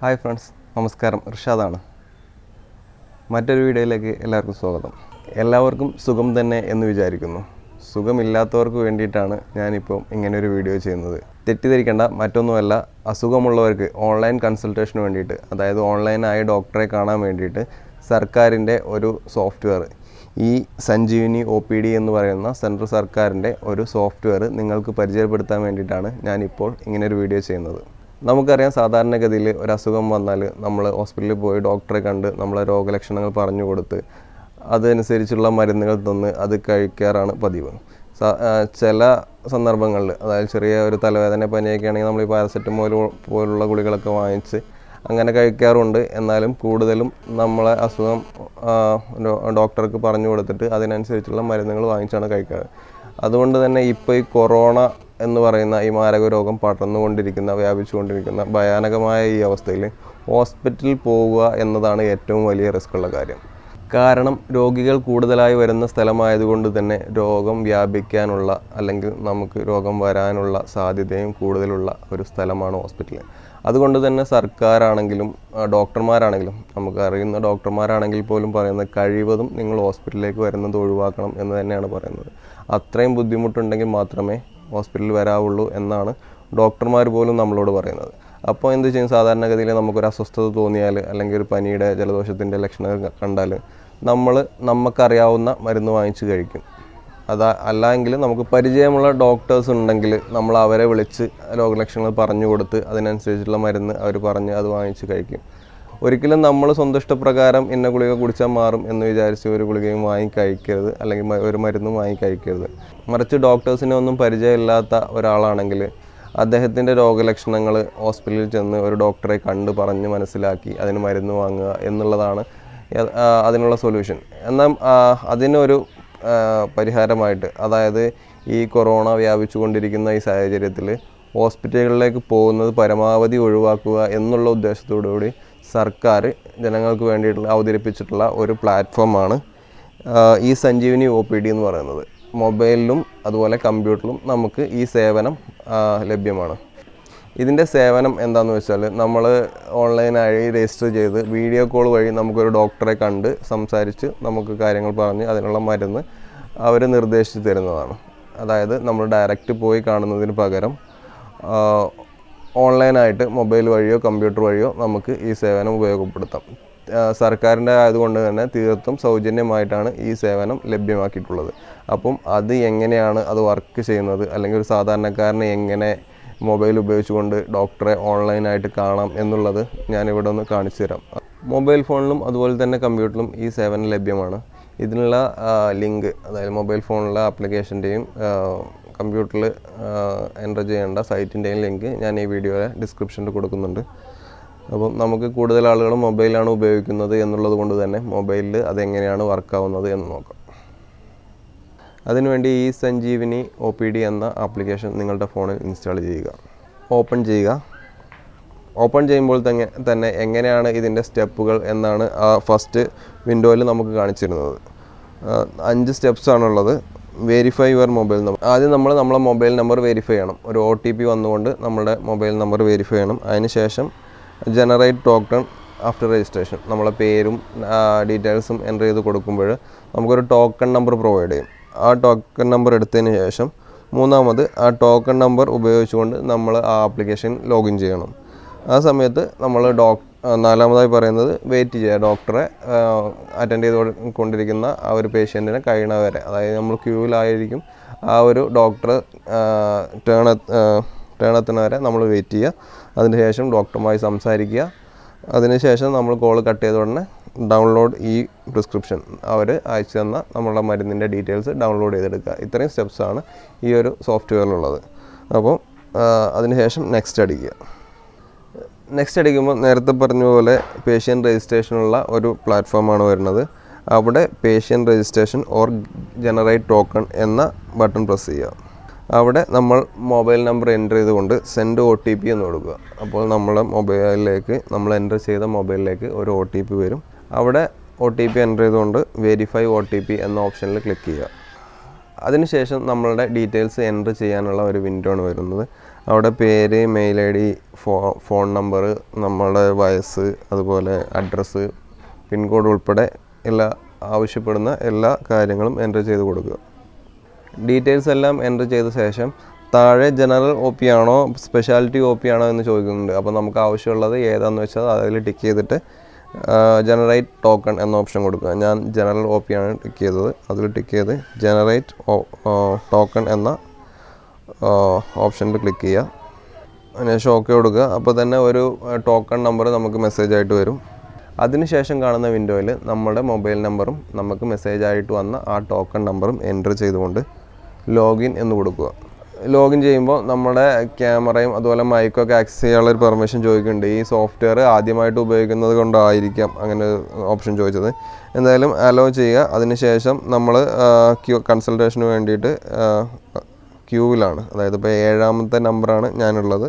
Hi friends നമസ്കാരം. ഋഷാദാണ് മറ്റൊരു വീഡിയോയിലേക്ക് എല്ലാവർക്കും സ്വാഗതം. എല്ലാവർക്കും സുഖം തന്നെ എന്ന് വിചാരിക്കുന്നു. സുഖമില്ലാത്തവർക്ക് വേണ്ടിയിട്ടാണ് ഞാനിപ്പം ഇങ്ങനൊരു വീഡിയോ ചെയ്യുന്നത്. തെറ്റിദ്ധരിക്കേണ്ട മറ്റൊന്നുമല്ല അസുഖമുള്ളവർക്ക് ഓൺലൈൻ കൺസൾട്ടേഷന് വേണ്ടിയിട്ട് അതായത് ഓൺലൈനായി ഡോക്ടറെ കാണാൻ വേണ്ടിയിട്ട് സർക്കാരിന്റെ ഒരു സോഫ്റ്റ്വെയർ ഈ സഞ്ജീവിനി ഒ പി ഡി എന്ന് പറയുന്ന സെൻട്രൽ സർക്കാരിന്റെ ഒരു സോഫ്റ്റ്വെയർ നിങ്ങൾക്ക് പരിചയപ്പെടുത്താൻ വേണ്ടിയിട്ടാണ് ഞാനിപ്പോൾ ഇങ്ങനൊരു വീഡിയോ ചെയ്യുന്നത്. നമുക്കറിയാം സാധാരണഗതിയിൽ ഒരു അസുഖം വന്നാൽ നമ്മൾ ഹോസ്പിറ്റലിൽ പോയി ഡോക്ടറെ കണ്ട് നമ്മളെ രോഗലക്ഷണങ്ങൾ പറഞ്ഞു കൊടുത്ത് അതനുസരിച്ചുള്ള മരുന്നുകൾ തന്ന് അത് കഴിക്കാറാണ് പതിവ്. ചില സന്ദർഭങ്ങളിൽ അതായത് ചെറിയ ഒരു തലവേദന പനിയൊക്കെ ആണെങ്കിൽ നമ്മൾ ഈ പാരസെറ്റമോൾ പോലുള്ള ഗുളികളൊക്കെ വാങ്ങിച്ച് അങ്ങനെ കഴിക്കാറുണ്ട്. എന്നാലും കൂടുതലും നമ്മളെ അസുഖം ഡോക്ടർക്ക് പറഞ്ഞു കൊടുത്തിട്ട് അതിനനുസരിച്ചുള്ള മരുന്നുകൾ വാങ്ങിച്ചാണ് കഴിക്കാറ്. അതുകൊണ്ട് തന്നെ ഇപ്പോൾ ഈ കൊറോണ എന്ന് പറയുന്ന ഈ മാരക രോഗം പടർന്നുകൊണ്ടിരിക്കുന്ന വ്യാപിച്ചുകൊണ്ടിരിക്കുന്ന ഭയാനകമായ ഈ അവസ്ഥയിൽ ഹോസ്പിറ്റലിൽ പോവുക എന്നതാണ് ഏറ്റവും വലിയ റിസ്ക്കുള്ള കാര്യം. കാരണം രോഗികൾ കൂടുതലായി വരുന്ന സ്ഥലമായതുകൊണ്ട് തന്നെ രോഗം വ്യാപിക്കാനുള്ള അല്ലെങ്കിൽ നമുക്ക് രോഗം വരാനുള്ള സാധ്യതയും കൂടുതലുള്ള ഒരു സ്ഥലമാണ് ഹോസ്പിറ്റൽ അതുകൊണ്ട് തന്നെ സർക്കാരാണെങ്കിലും ഡോക്ടർമാരാണെങ്കിലും നമുക്ക് അറിയുന്ന ഡോക്ടർമാരാണെങ്കിൽ പോലും പറയുന്നത് കഴിവതും നിങ്ങൾ ഹോസ്പിറ്റലിലേക്ക് വരുന്നത് ഒഴിവാക്കണം എന്ന് തന്നെയാണ് പറയുന്നത്. അത്രയും ബുദ്ധിമുട്ടുണ്ടെങ്കിൽ മാത്രമേ ഹോസ്പിറ്റലിൽ വരാവുള്ളൂ എന്നാണ് ഡോക്ടർമാർ പോലും നമ്മളോട് പറയുന്നത്. അപ്പോൾ എന്ത് ചെയ്യും? സാധാരണഗതിയിൽ നമുക്കൊരു അസ്വസ്ഥത തോന്നിയാൽ അല്ലെങ്കിൽ ഒരു പനിയുടെ ജലദോഷത്തിന്റെ ലക്ഷണങ്ങൾ കണ്ടാൽ നമ്മൾ നമുക്കറിയാവുന്ന മരുന്ന് വാങ്ങിച്ച് കഴിക്കും. അതാ അല്ലെങ്കിൽ നമുക്ക് പരിചയമുള്ള ഡോക്ടേഴ്സ് ഉണ്ടെങ്കിൽ നമ്മൾ അവരെ വിളിച്ച് രോഗലക്ഷണങ്ങൾ പറഞ്ഞു കൊടുത്ത് അതിനനുസരിച്ചുള്ള മരുന്ന് അവർ പറഞ്ഞ് അത് വാങ്ങിച്ച് കഴിക്കും. ഒരിക്കലും നമ്മൾ സ്വന്തം ഇഷ്ടപ്രകാരം ഇന്ന ഗുളിക കുടിച്ചാൽ മാറും എന്ന് വിചാരിച്ച് ഒരു ഗുളികയും വാങ്ങി കഴിക്കരുത്. അല്ലെങ്കിൽ ഒരു മരുന്നും വാങ്ങി കഴിക്കരുത്. മറിച്ച് ഡോക്ടേഴ്സിനെ ഒന്നും പരിചയമില്ലാത്ത ഒരാളാണെങ്കിൽ അദ്ദേഹത്തിന്റെ രോഗലക്ഷണങ്ങൾ ഹോസ്പിറ്റലിൽ ചെന്ന് ഒരു ഡോക്ടറെ കണ്ട് പറഞ്ഞ് മനസ്സിലാക്കി അതിന് മരുന്ന് വാങ്ങുക എന്നുള്ളതാണ് അതിനുള്ള സൊല്യൂഷൻ. എന്നാൽ അതിനൊരു പരിഹാരമായിട്ട് അതായത് ഈ കൊറോണ വ്യാപിച്ചുകൊണ്ടിരിക്കുന്ന ഈ സാഹചര്യത്തിൽ ഹോസ്പിറ്റലുകളിലേക്ക് പോകുന്നത് പരമാവധി ഒഴിവാക്കുക എന്നുള്ള ഉദ്ദേശത്തോടു കൂടി സർക്കാർ ജനങ്ങൾക്ക് വേണ്ടിയിട്ടുള്ള അവതരിപ്പിച്ചിട്ടുള്ള ഒരു പ്ലാറ്റ്ഫോമാണ് ഈ സഞ്ജീവനി ഒ പി ഡി എന്ന് പറയുന്നത്. മൊബൈലിലും അതുപോലെ കമ്പ്യൂട്ടറിലും നമുക്ക് ഈ സേവനം ലഭ്യമാണ്. ഇതിന്റെ സേവനം എന്താണെന്ന് വെച്ചാൽ നമ്മൾ ഓൺലൈനായി രജിസ്റ്റർ ചെയ്ത് വീഡിയോ കോൾ വഴി നമുക്കൊരു ഡോക്ടറെ കണ്ട് സംസാരിച്ച് നമുക്ക് കാര്യങ്ങൾ പറഞ്ഞ് അതിനുള്ള മരുന്ന് അവർ നിർദ്ദേശിച്ച് തരുന്നതാണ്. അതായത് നമ്മൾ ഡയറക്റ്റ് പോയി കാണുന്നതിന് പകരം ഓൺലൈനായിട്ട് മൊബൈൽ വഴിയോ കമ്പ്യൂട്ടർ വഴിയോ നമുക്ക് ഈ സേവനം ഉപയോഗപ്പെടുത്താം. സർക്കാരിന്റെ ആയതുകൊണ്ട് തന്നെ തീർത്തും സൗജന്യമായിട്ടാണ് ഈ സേവനം ലഭ്യമാക്കിയിട്ടുള്ളത്. അപ്പം അത് എങ്ങനെയാണ് അത് വർക്ക് ചെയ്യുന്നത്? അല്ലെങ്കിൽ ഒരു സാധാരണക്കാരന് എങ്ങനെ മൊബൈൽ ഉപയോഗിച്ചുകൊണ്ട് ഡോക്ടറെ ഓൺലൈനായിട്ട് കാണാം എന്നുള്ളത് ഞാനിവിടെ ഒന്ന് കാണിച്ചു തരാം. മൊബൈൽ ഫോണിലും അതുപോലെ തന്നെ കമ്പ്യൂട്ടറിലും ഈ സേവനം ലഭ്യമാണ്. ഇതിനുള്ള ലിങ്ക് അതായത് മൊബൈൽ ഫോണിലെ ആപ്ലിക്കേഷന്റെയും കമ്പ്യൂട്ടറിൽ എന്റർ ചെയ്യേണ്ട സൈറ്റിന്റെയും ലിങ്ക് ഞാൻ ഈ വീഡിയോയുടെ ഡിസ്ക്രിപ്ഷനിൽ കൊടുക്കുന്നുണ്ട്. അപ്പം നമുക്ക് കൂടുതൽ ആളുകൾ മൊബൈലാണ് ഉപയോഗിക്കുന്നത് എന്നുള്ളത് കൊണ്ട് തന്നെ മൊബൈലിൽ അതെങ്ങനെയാണ് വർക്കാവുന്നത് എന്ന് നോക്കാം. അതിനുവേണ്ടി ഈ സഞ്ജീവിനി ഒ പി ഡി എന്ന ആപ്ലിക്കേഷൻ നിങ്ങളുടെ ഫോണിൽ ഇൻസ്റ്റാൾ ചെയ്യുക. ഓപ്പൺ ചെയ്യുക. ഓപ്പൺ ചെയ്യുമ്പോൾ തന്നെ തന്നെ എങ്ങനെയാണ് ഇതിന്റെ സ്റ്റെപ്പുകൾ എന്നാണ് ആ ഫസ്റ്റ് വിൻഡോയിൽ നമുക്ക് കാണിച്ചിരുന്നത്. അഞ്ച് സ്റ്റെപ്സ് ആണുള്ളത്. വെരിഫൈ യുവർ മൊബൈൽ നമ്പർ ആദ്യം നമ്മൾ നമ്മളെ മൊബൈൽ നമ്പർ വെരിഫൈ ചെയ്യണം. ഒരു ഒ ടി പി വന്നുകൊണ്ട് നമ്മുടെ മൊബൈൽ നമ്പർ വെരിഫൈ ചെയ്യണം. അതിനുശേഷം ജനറേറ്റ് ടോക്കൺ ആഫ്റ്റർ രജിസ്ട്രേഷൻ നമ്മളെ പേരും ഡീറ്റെയിൽസും എന്റർ ചെയ്ത് കൊടുക്കുമ്പോൾ നമുക്കൊരു ടോക്കൺ നമ്പർ പ്രൊവൈഡ് ചെയ്യും. ആ ടോക്കൺ നമ്പർ എടുത്തതിന് ശേഷം മൂന്നാമത് ആ ടോക്കൺ നമ്പർ ഉപയോഗിച്ചുകൊണ്ട് നമ്മൾ ആ ആപ്ലിക്കേഷൻ ലോഗിൻ ചെയ്യണം. ആ സമയത്ത് നമ്മൾ ഡോക് നാലാമതായി പറയുന്നത് വെയിറ്റ് ചെയ്യുക. ഡോക്ടറെ അറ്റൻഡ് ചെയ്ത് കൊണ്ടിരിക്കുന്ന ആ ഒരു പേഷ്യന്റിനെ കഴിയണവരെ അതായത് നമ്മൾ ക്യൂവിലായിരിക്കും ആ ഒരു ഡോക്ടർ ടേൺ ടേൺ എത്തുന്നവരെ നമ്മൾ വെയിറ്റ് ചെയ്യുക. അതിന് ശേഷം ഡോക്ടറുമായി സംസാരിക്കുക. അതിനുശേഷം നമ്മൾ കോൾ കട്ട് ചെയ്ത ഉടനെ ഡൗൺലോഡ് ഈ പ്രിസ്ക്രിപ്ഷൻ അവർ അയച്ചു തന്ന നമ്മളുടെ മരുന്നിന്റെ ഡീറ്റെയിൽസ് ഡൗൺലോഡ് ചെയ്തെടുക്കുക. ഇത്രയും സ്റ്റെപ്സാണ് ഈ ഒരു സോഫ്റ്റ്വെയറിലുള്ളത് അപ്പോൾ അതിനുശേഷം നെക്സ്റ്റ് അടിക്കുക. നെക്സ്റ്റ് അടിക്കുമ്പോൾ നേരത്തെ പറഞ്ഞ പോലെ പേഷ്യൻ രജിസ്ട്രേഷനുള്ള ഒരു പ്ലാറ്റ്ഫോമാണ് വരുന്നത്. അവിടെ patient registration or generate token എന്ന ബട്ടൺ പ്രസ് ചെയ്യുക. അവിടെ നമ്മൾ മൊബൈൽ നമ്പർ എന്റർ ചെയ്തുകൊണ്ട് സെൻഡ് ഒ ടി പി എന്ന് കൊടുക്കുക. അപ്പോൾ നമ്മുടെ മൊബൈലിലേക്ക് നമ്മൾ എന്റർ ചെയ്ത മൊബൈലിലേക്ക് ഒരു ഒ ടി പി വരും. അവിടെ ഒ ടി പി എന്റർ ചെയ്തുകൊണ്ട് വെരിഫൈ ഒ ടി പി എന്ന ഓപ്ഷനിൽ ക്ലിക്ക് ചെയ്യുക. അതിനുശേഷം നമ്മളുടെ ഡീറ്റെയിൽസ് എന്റർ ചെയ്യാനുള്ള ഒരു വിൻഡോ ആണ് വരുന്നത്. അവിടെ പേര് mail I D phone number നമ്മളുടെ വയസ്സ് അതുപോലെ അഡ്രസ്സ് പിൻകോഡ് ഉൾപ്പെടെ എല്ലാ ആവശ്യപ്പെടുന്ന എല്ലാ കാര്യങ്ങളും എന്റർ ചെയ്ത് കൊടുക്കുക. ഡീറ്റെയിൽസ് എല്ലാം എന്റർ ചെയ്ത ശേഷം താഴെ ജനറൽ ഒ പി ആണോ സ്പെഷ്യാലിറ്റി ഒ പി ആണോ എന്ന് ചോദിക്കുന്നുണ്ട്. അപ്പോൾ നമുക്ക് ആവശ്യമുള്ളത് ഏതാണെന്ന് വെച്ചാൽ അതിൽ ടിക്ക് ചെയ്തിട്ട് ജനറേറ്റ് ടോക്കൺ എന്ന ഓപ്ഷൻ കൊടുക്കുക. ഞാൻ ജനറൽ ഒ പി ആണ് ടിക്ക് ചെയ്തത്. അതിൽ ടിക്ക് ചെയ്ത് ജനറേറ്റ് ടോക്കൺ എന്ന ഓപ്ഷനിൽ ക്ലിക്ക് ചെയ്യുക അതിനുശേഷം ഓക്കെ കൊടുക്കുക. അപ്പോൾ തന്നെ ഒരു ടോക്കൺ നമ്പർ നമുക്ക് മെസ്സേജ് ആയിട്ട് വരും. അതിനുശേഷം കാണുന്ന വിൻഡോയിൽ നമ്മുടെ മൊബൈൽ നമ്പറും നമുക്ക് മെസ്സേജ് ആയിട്ട് വന്ന ആ ടോക്കൺ നമ്പറും എന്റർ ചെയ്തുകൊണ്ട് ലോഗിൻ എന്ന് കൊടുക്കുക. ലോഗിൻ ചെയ്യുമ്പോൾ നമ്മുടെ ക്യാമറയും അതുപോലെ മൈക്കൊക്കെ ആക്സസ് ചെയ്യാനുള്ള ഒരു പെർമിഷൻ ചോദിക്കുന്നുണ്ട്. ഈ സോഫ്റ്റ്വെയർ ആദ്യമായിട്ട് ഉപയോഗിക്കുന്നത് കൊണ്ടായിരിക്കാം അങ്ങനെ ഓപ്ഷൻ ചോദിച്ചത്. എന്തായാലും അലോ ചെയ്യുക. അതിനുശേഷം നമ്മൾ കൺസൾട്ടേഷന് വേണ്ടിയിട്ട് ക്യൂവിലാണ്. അതായത് ഇപ്പോൾ ഏഴാമത്തെ നമ്പറാണ് ഞാനുള്ളത്.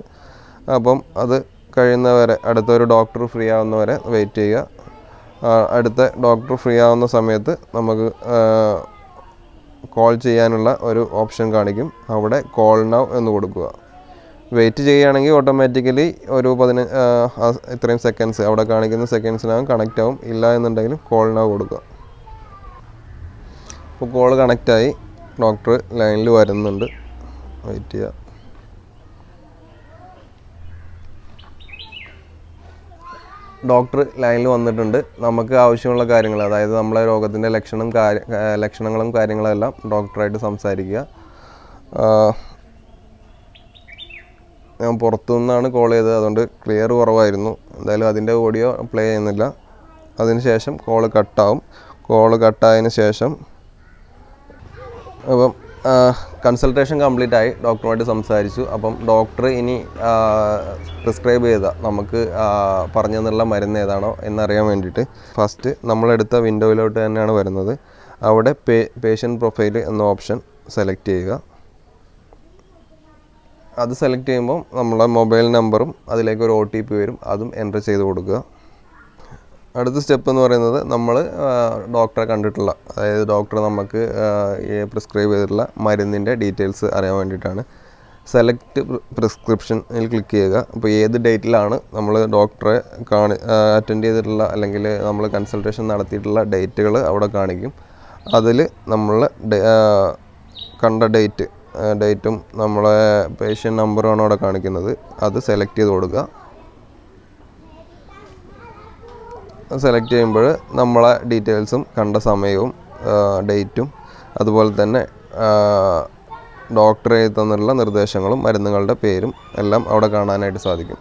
അപ്പം അത് കഴിയുന്നവരെ അടുത്തൊരു ഡോക്ടർ ഫ്രീ ആവുന്നവരെ വെയിറ്റ് ചെയ്യുക. അടുത്ത ഡോക്ടർ ഫ്രീ ആവുന്ന സമയത്ത് നമുക്ക് കോൾ ചെയ്യാനുള്ള ഒരു ഓപ്ഷൻ കാണിക്കും. അവിടെ കോൾ നൗ എന്ന് കൊടുക്കുക. വെയിറ്റ് ചെയ്യുകയാണെങ്കിൽ ഓട്ടോമാറ്റിക്കലി ഒരു പതിനഞ്ച് ഇത്രയും സെക്കൻഡ്സ് അവിടെ കാണിക്കുന്ന സെക്കൻഡ്സിനകം കണക്റ്റ് ആവും. ഇല്ല എന്നുണ്ടെങ്കിലും കോൾ നൗ കൊടുക്കുക. ഇപ്പോൾ കോൾ കണക്റ്റായി ഡോക്ടർ ലൈനിൽ വരുന്നുണ്ട്. വെയിറ്റ് ചെയ്യുക ഡോക്ടർ ലൈനിൽ വന്നിട്ടുണ്ട്. നമുക്ക് ആവശ്യമുള്ള കാര്യങ്ങൾ അതായത് നമ്മളെ രോഗത്തിന്റെ ലക്ഷണം കാര്യ ലക്ഷണങ്ങളും കാര്യങ്ങളെല്ലാം ഡോക്ടറായിട്ട് സംസാരിക്കുക. ഞാൻ പുറത്തു നിന്നാണ് കോൾ ചെയ്തത്. അതുകൊണ്ട് ക്ലിയർ കുറവായിരുന്നു. എന്തായാലും അതിന്റെ ഓഡിയോ പ്ലേ ചെയ്യുന്നില്ല. അതിനുശേഷം കോൾ കട്ടാവും കോൾ കട്ടായതിന് ശേഷം അപ്പം കൺസൾട്ടേഷൻ കംപ്ലീറ്റ് ആയി ഡോക്ടറുമായിട്ട് സംസാരിച്ചു. അപ്പം ഡോക്ടർ ഇനി പ്രിസ്ക്രൈബ് ചെയ്ത നമുക്ക് പറഞ്ഞു തന്നുള്ള മരുന്ന് ഏതാണോ എന്നറിയാൻ വേണ്ടിയിട്ട്. ഫസ്റ്റ് നമ്മളെടുത്ത വിൻഡോയിലോട്ട് തന്നെയാണ് വരുന്നത്. അവിടെ പേ പേഷ്യന്റ് പ്രൊഫൈൽ എന്ന ഓപ്ഷൻ സെലക്ട് ചെയ്യുക. അത് സെലക്ട് ചെയ്യുമ്പോൾ നമ്മളെ മൊബൈൽ നമ്പറും അതിലേക്ക് ഒരു ഒ ടി പി വരും. അതും എന്റർ ചെയ്ത് കൊടുക്കുക. അടുത്ത സ്റ്റെപ്പ് എന്ന് പറയുന്നത് നമ്മൾ ഡോക്ടറെ കണ്ടിട്ടുള്ള അതായത് ഡോക്ടർ നമുക്ക് പ്രിസ്ക്രൈബ് ചെയ്തിട്ടുള്ള മരുന്നിന്റെ ഡീറ്റെയിൽസ് അറിയാൻ വേണ്ടിയിട്ടാണ്. സെലക്ട് പ്രിസ്ക്രിപ്ഷനിൽ ക്ലിക്ക് ചെയ്യുക. അപ്പോൾ ഏത് ഡേറ്റിലാണ് നമ്മൾ ഡോക്ടറെ കാണി അറ്റൻഡ് ചെയ്തിട്ടുള്ള അല്ലെങ്കിൽ നമ്മൾ കൺസൾട്ടേഷൻ നടത്തിയിട്ടുള്ള ഡേറ്റുകൾ അവിടെ കാണിക്കും. അതിൽ നമ്മൾ കണ്ട ഡേറ്റ് ഡേറ്റും നമ്മളെ പേഷ്യന്റ് നമ്പറുമാണ് അവിടെ കാണിക്കുന്നത്. അത് സെലക്ട് ചെയ്ത് കൊടുക്കുക. സെലക്ട് ചെയ്യുമ്പോൾ നമ്മളെ ഡീറ്റെയിൽസും കണ്ട സമയവും ഡേറ്റും അതുപോലെ തന്നെ ഡോക്ടർ എഴുതി തന്നിട്ടുള്ള നിർദ്ദേശങ്ങളും മരുന്നുകളുടെ പേരും എല്ലാം അവിടെ കാണാനായിട്ട് സാധിക്കും.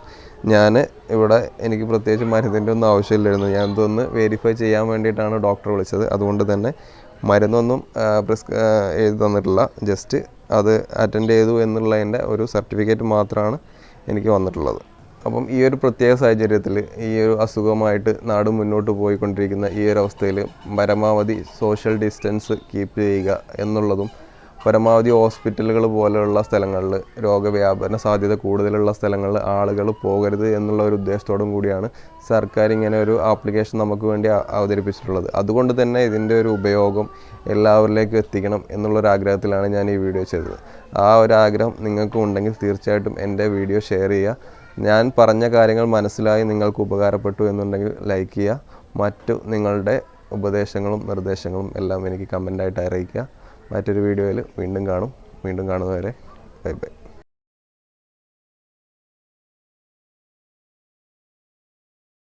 ഞാൻ ഇവിടെ എനിക്ക് പ്രത്യേകിച്ച് മരുന്നിന്റെ ഒന്നും ആവശ്യമില്ലായിരുന്നു. ഞാൻ ഇതൊന്ന് വെരിഫൈ ചെയ്യാൻ വേണ്ടിയിട്ടാണ് ഡോക്ടറെ വിളിച്ചത്. അതുകൊണ്ട് തന്നെ മരുന്നൊന്നും പ്രിസ്ക് എഴുതി തന്നിട്ടില്ല. ജസ്റ്റ് അത് അറ്റൻഡ് ചെയ്തു എന്നുള്ളതിന്റെ ഒരു സർട്ടിഫിക്കറ്റ് മാത്രമാണ് എനിക്ക് വന്നിട്ടുള്ളത്. അപ്പം ഈ ഒരു പ്രത്യേക സാഹചര്യത്തിൽ ഈ ഒരു അസുഖമായിട്ട് നാട് മുന്നോട്ട് പോയിക്കൊണ്ടിരിക്കുന്ന ഈ ഒരു അവസ്ഥയിൽ പരമാവധി സോഷ്യൽ ഡിസ്റ്റൻസ് കീപ്പ് ചെയ്യുക എന്നുള്ളതും പരമാവധി ഹോസ്പിറ്റലുകൾ പോലെയുള്ള സ്ഥലങ്ങളിൽ രോഗവ്യാപന സാധ്യത കൂടുതലുള്ള സ്ഥലങ്ങളിൽ ആളുകൾ പോകരുത് എന്നുള്ള ഒരു ഉദ്ദേശത്തോടും കൂടിയാണ് സർക്കാർ ഇങ്ങനെ ഒരു ആപ്ലിക്കേഷൻ നമുക്ക് വേണ്ടി അവതരിപ്പിച്ചിട്ടുള്ളത്. അതുകൊണ്ട് തന്നെ ഇതിന്റെ ഒരു ഉപയോഗം എല്ലാവരിലേക്കും എത്തിക്കണം എന്നുള്ളൊരു ആഗ്രഹത്തിലാണ് ഞാൻ ഈ വീഡിയോ ചെയ്തത്. ആ ഒരു ആഗ്രഹം നിങ്ങൾക്കും ഉണ്ടെങ്കിൽ തീർച്ചയായിട്ടും എന്റെ വീഡിയോ ഷെയർ ചെയ്യുക. ഞാൻ പറഞ്ഞ കാര്യങ്ങൾ മനസ്സിലായി നിങ്ങൾക്ക് ഉപകാരപ്പെട്ടു എന്നുണ്ടെങ്കിൽ ലൈക്ക് ചെയ്യുക. മറ്റു നിങ്ങളുടെ ഉപദേശങ്ങളും നിർദ്ദേശങ്ങളും എല്ലാം എനിക്ക് കമന്റായിട്ട് അറിയിക്കുക. മറ്റൊരു വീഡിയോയിൽ വീണ്ടും കാണും. വീണ്ടും കാണുന്നവരെ ബൈ ബൈ